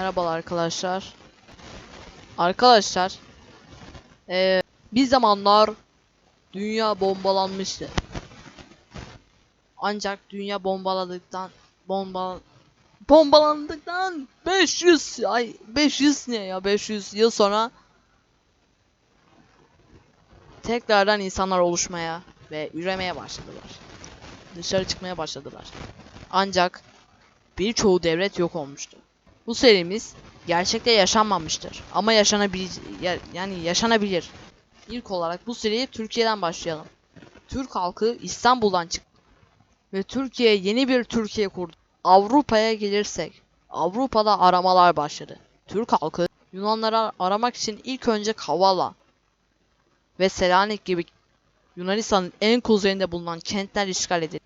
Merhabalar arkadaşlar. Arkadaşlar, eee, bir zamanlar dünya bombalanmıştı. Ancak dünya bombaladıktan bomba bombalandıktan 500 ay 500 ne ya 500 yıl sonra tekrardan insanlar oluşmaya ve üremeye başladılar. Dışarı çıkmaya başladılar. Ancak birçoğu devlet yok olmuştu. Bu serimiz gerçekte yaşanmamıştır ama yaşanabilir yani yaşanabilir. İlk olarak bu seriye Türkiye'den başlayalım. Türk halkı İstanbul'dan çıktı ve Türkiye yeni bir Türkiye kurdu. Avrupa'ya gelirsek Avrupa'da aramalar başladı. Türk halkı Yunanları aramak için ilk önce Kavala ve Selanik gibi Yunanistan'ın en kuzeyinde bulunan kentler işgal edildi.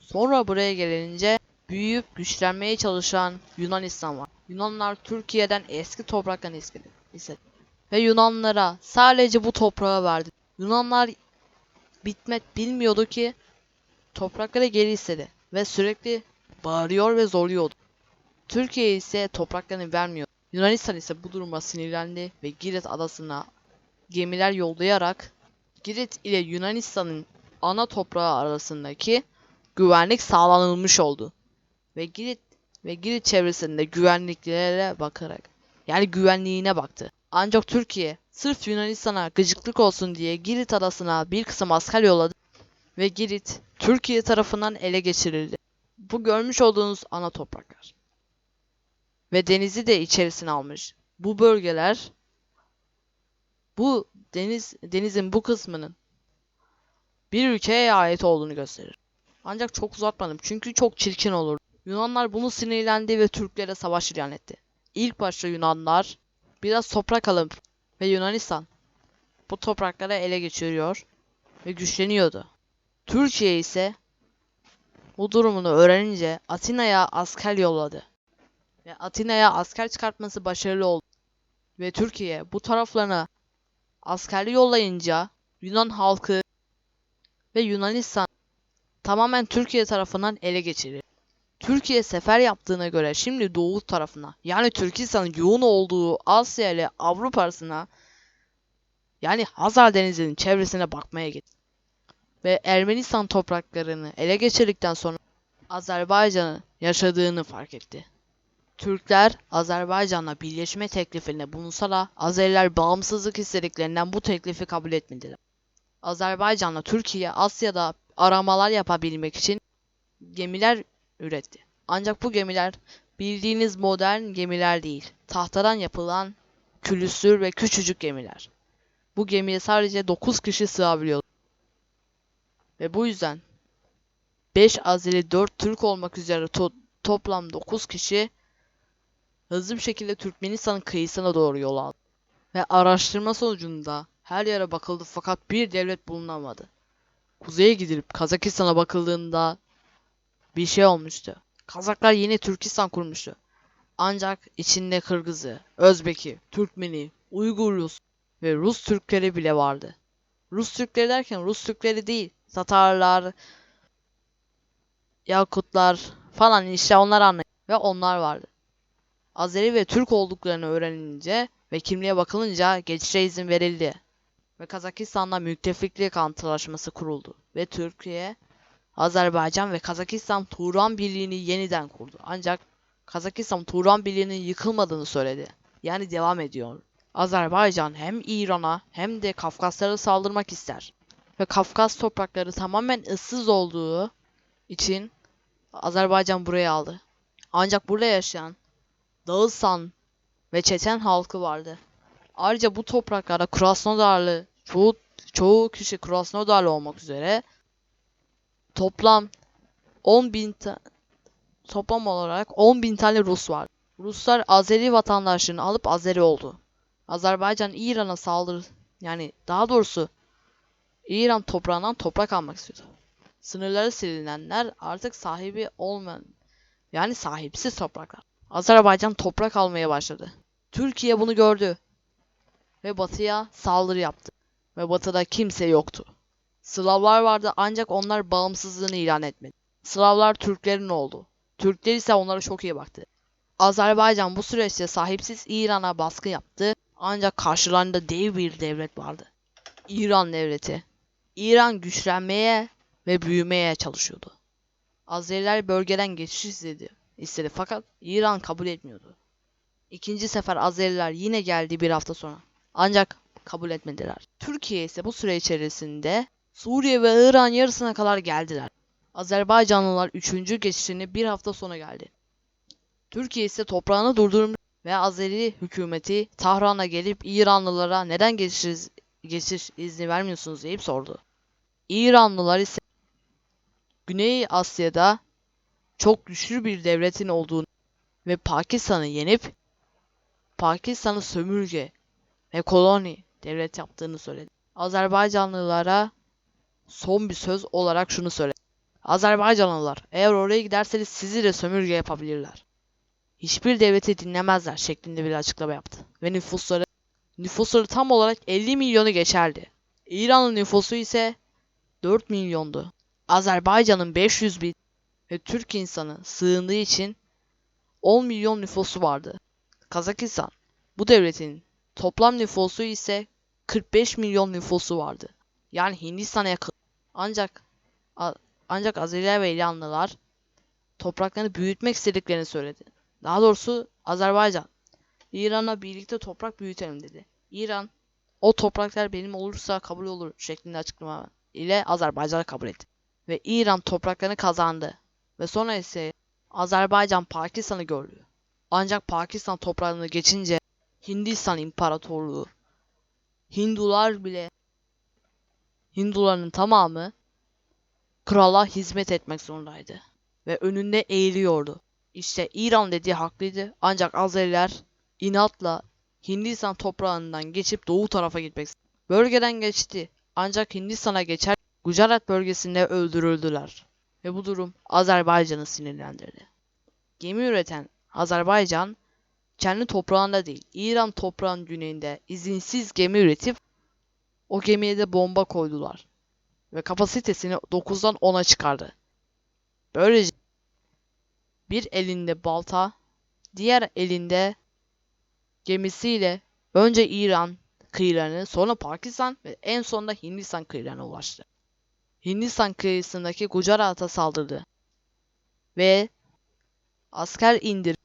Sonra buraya gelince büyüyüp güçlenmeye çalışan Yunanistan var. Yunanlar Türkiye'den eski topraklarını istedi. Ve Yunanlara sadece bu toprağı verdi. Yunanlar bitmek bilmiyordu ki toprakları geri istedi ve sürekli bağırıyor ve zorluyordu. Türkiye ise topraklarını vermiyor. Yunanistan ise bu duruma sinirlendi ve Girit adasına gemiler yollayarak Girit ile Yunanistan'ın ana toprağı arasındaki güvenlik sağlanılmış oldu. Ve Girit ve Girit çevresinde güvenliklere bakarak yani güvenliğine baktı. Ancak Türkiye sırf Yunanistan'a gıcıklık olsun diye Girit adasına bir kısım asker yolladı ve Girit Türkiye tarafından ele geçirildi. Bu görmüş olduğunuz ana topraklar. Ve denizi de içerisine almış. Bu bölgeler bu deniz denizin bu kısmının bir ülkeye ait olduğunu gösterir. Ancak çok uzatmadım çünkü çok çirkin olur. Yunanlar bunu sinirlendi ve Türklere savaş ilan etti. İlk başta Yunanlar biraz toprak alıp ve Yunanistan bu toprakları ele geçiriyor ve güçleniyordu. Türkiye ise bu durumunu öğrenince Atina'ya asker yolladı. Ve Atina'ya asker çıkartması başarılı oldu. Ve Türkiye bu taraflarına askerli yollayınca Yunan halkı ve Yunanistan tamamen Türkiye tarafından ele geçirildi. Türkiye sefer yaptığına göre şimdi doğu tarafına yani Türkistan'ın yoğun olduğu Asya ile Avrupa arasına yani Hazar Denizi'nin çevresine bakmaya gitti. Ve Ermenistan topraklarını ele geçirdikten sonra Azerbaycan'ın yaşadığını fark etti. Türkler Azerbaycan'la birleşme teklifinde bulunsa da Azeriler bağımsızlık istediklerinden bu teklifi kabul etmediler. Azerbaycan'la Türkiye Asya'da aramalar yapabilmek için gemiler üretti. Ancak bu gemiler bildiğiniz modern gemiler değil. Tahtadan yapılan külüstür ve küçücük gemiler. Bu gemiye sadece 9 kişi sığabiliyor. Ve bu yüzden 5 Azeri 4 Türk olmak üzere to- toplam 9 kişi hızlı bir şekilde Türkmenistan'ın kıyısına doğru yol aldı. Ve araştırma sonucunda her yere bakıldı fakat bir devlet bulunamadı. Kuzeye gidilip Kazakistan'a bakıldığında bir şey olmuştu. Kazaklar yeni Türkistan kurmuştu. Ancak içinde Kırgızı, Özbeki, Türkmeni, Uygur Rus ve Rus Türkleri bile vardı. Rus Türkleri derken Rus Türkleri değil, Tatarlar, Yakutlar falan işte onlar anlayın. Ve onlar vardı. Azeri ve Türk olduklarını öğrenince ve kimliğe bakılınca geçişe izin verildi. Ve Kazakistan'la müttefiklik antlaşması kuruldu. Ve Türkiye, Azerbaycan ve Kazakistan Turan Birliği'ni yeniden kurdu. Ancak Kazakistan Turan Birliği'nin yıkılmadığını söyledi. Yani devam ediyor. Azerbaycan hem İran'a hem de Kafkaslara saldırmak ister. Ve Kafkas toprakları tamamen ıssız olduğu için Azerbaycan buraya aldı. Ancak burada yaşayan Dağıstan ve Çeçen halkı vardı. Ayrıca bu topraklarda Krasnodarlı, çoğu, çoğu kişi Krasnodarlı olmak üzere toplam 10 bin toplam olarak 10 bin tane Rus var. Ruslar Azeri vatandaşlığını alıp Azeri oldu. Azerbaycan İran'a saldırı yani daha doğrusu İran toprağından toprak almak istiyordu. Sınırları silinenler artık sahibi olmayan yani sahipsiz topraklar. Azerbaycan toprak almaya başladı. Türkiye bunu gördü ve batıya saldırı yaptı. Ve batıda kimse yoktu. Slavlar vardı ancak onlar bağımsızlığını ilan etmedi. Slavlar Türklerin oldu. Türkler ise onlara çok iyi baktı. Azerbaycan bu süreçte sahipsiz İran'a baskı yaptı ancak karşılarında dev bir devlet vardı. İran devleti. İran güçlenmeye ve büyümeye çalışıyordu. Azeriler bölgeden geçiş istedi, istedi fakat İran kabul etmiyordu. İkinci sefer Azeriler yine geldi bir hafta sonra. Ancak kabul etmediler. Türkiye ise bu süre içerisinde Suriye ve İran yarısına kadar geldiler. Azerbaycanlılar 3. geçişini bir hafta sonra geldi. Türkiye ise toprağını durdurmuş ve Azeri hükümeti Tahran'a gelip İranlılara neden geçiş, geçiş izni vermiyorsunuz deyip sordu. İranlılar ise Güney Asya'da çok güçlü bir devletin olduğunu ve Pakistan'ı yenip Pakistan'ı sömürge ve koloni devlet yaptığını söyledi. Azerbaycanlılara son bir söz olarak şunu söyledi. Azerbaycanlılar eğer oraya giderseniz sizi de sömürge yapabilirler. Hiçbir devleti dinlemezler şeklinde bir açıklama yaptı. Ve nüfusları nüfusları tam olarak 50 milyonu geçerdi. İran'ın nüfusu ise 4 milyondu. Azerbaycan'ın 500 bin ve Türk insanı sığındığı için 10 milyon nüfusu vardı. Kazakistan bu devletin toplam nüfusu ise 45 milyon nüfusu vardı. Yani Hindistan'a yakın. Ancak ancak Azeriler ve İranlılar topraklarını büyütmek istediklerini söyledi. Daha doğrusu Azerbaycan İran'la birlikte toprak büyütelim dedi. İran o topraklar benim olursa kabul olur şeklinde açıklama ile Azerbaycan'ı kabul etti. Ve İran topraklarını kazandı. Ve sonra ise Azerbaycan Pakistan'ı gördü. Ancak Pakistan toprağını geçince Hindistan İmparatorluğu Hindular bile Hinduların tamamı krala hizmet etmek zorundaydı ve önünde eğiliyordu. İşte İran dediği haklıydı ancak Azeriler inatla Hindistan toprağından geçip doğu tarafa gitmek. Bölgeden geçti ancak Hindistan'a geçer Gujarat bölgesinde öldürüldüler ve bu durum Azerbaycan'ı sinirlendirdi. Gemi üreten Azerbaycan kendi toprağında değil İran toprağının güneyinde izinsiz gemi üretip o gemiye de bomba koydular ve kapasitesini 9'dan 10'a çıkardı. Böylece bir elinde balta, diğer elinde gemisiyle önce İran kıyılarını, sonra Pakistan ve en sonunda Hindistan kıyılarına ulaştı. Hindistan kıyısındaki Gujarat'a saldırdı ve asker indir.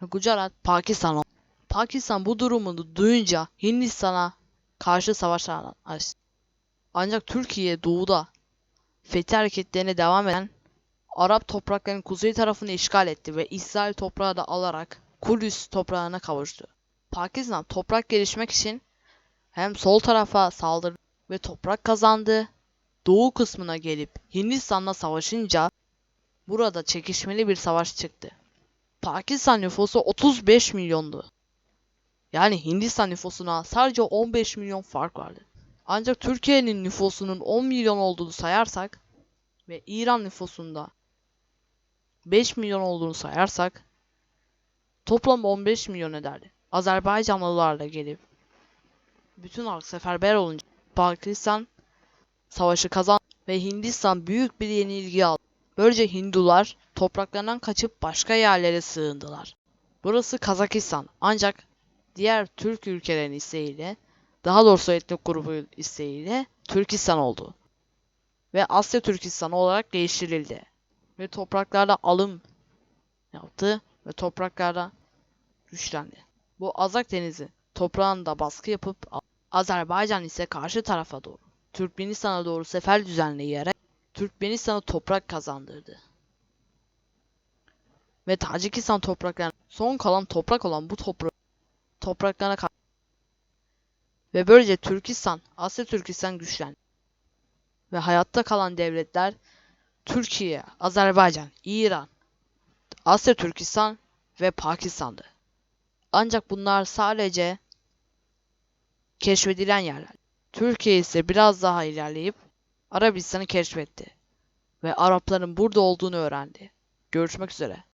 Gujarat Pakistan. Pakistan bu durumunu duyunca Hindistan'a karşı savaşlar açtı. Ancak Türkiye doğuda fethi hareketlerine devam eden Arap topraklarının kuzey tarafını işgal etti ve İsrail toprağı da alarak Kudüs toprağına kavuştu. Pakistan toprak gelişmek için hem sol tarafa saldırdı ve toprak kazandı. Doğu kısmına gelip Hindistan'la savaşınca burada çekişmeli bir savaş çıktı. Pakistan nüfusu 35 milyondu. Yani Hindistan nüfusuna sadece 15 milyon fark vardı. Ancak Türkiye'nin nüfusunun 10 milyon olduğunu sayarsak ve İran nüfusunda 5 milyon olduğunu sayarsak toplam 15 milyon ederdi. Azerbaycanlılar da gelip bütün halk seferber olunca Pakistan savaşı kazandı ve Hindistan büyük bir yenilgi aldı. Böylece Hindular topraklarından kaçıp başka yerlere sığındılar. Burası Kazakistan ancak diğer Türk ülkelerin isteğiyle daha doğrusu etnik grubu isteğiyle Türkistan oldu. Ve Asya Türkistan olarak değiştirildi. Ve topraklarda alım yaptı ve topraklarda güçlendi. Bu Azak Denizi toprağında baskı yapıp Azerbaycan ise karşı tarafa doğru Türkmenistan'a doğru sefer düzenleyerek Türkmenistan'a toprak kazandırdı. Ve Tacikistan topraklarına son kalan toprak olan bu toprak topraklarına ve böylece Türkistan, Asya Türkistan güçlendi. Ve hayatta kalan devletler Türkiye, Azerbaycan, İran, Asya Türkistan ve Pakistan'dı. Ancak bunlar sadece keşfedilen yerler. Türkiye ise biraz daha ilerleyip Arabistan'ı keşfetti ve Arapların burada olduğunu öğrendi. Görüşmek üzere.